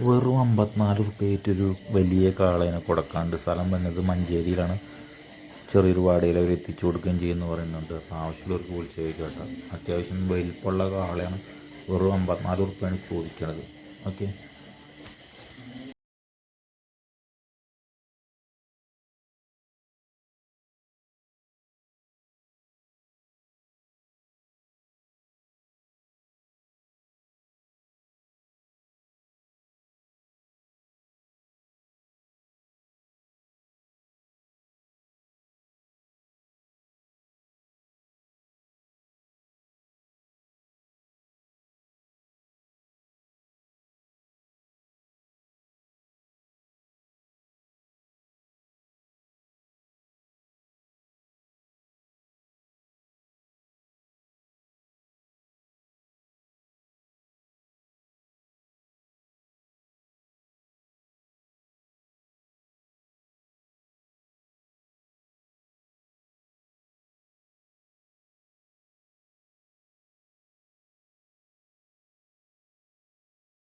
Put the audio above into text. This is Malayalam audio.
വെറും അമ്പത്തിനാല് റുപ്യായിട്ടൊരു വലിയ കാളേനെ കൊടുക്കാണ്ട് സ്ഥലം വന്നത് മഞ്ചേരിയിലാണ്. ചെറിയൊരു വാടകയിൽ അവർ എത്തിച്ചു കൊടുക്കുകയും ചെയ്യുമെന്ന് പറയുന്നുണ്ട്. അപ്പോൾ ആവശ്യമുള്ളവർക്ക് വിളിച്ച് ചോദിക്കാം അത്യാവശ്യം വലിപ്പമുള്ള കാളയാണ്. വെറും അമ്പത്തിനാല് റുപ്യാണ് ചോദിക്കണത്. ഓക്കെ.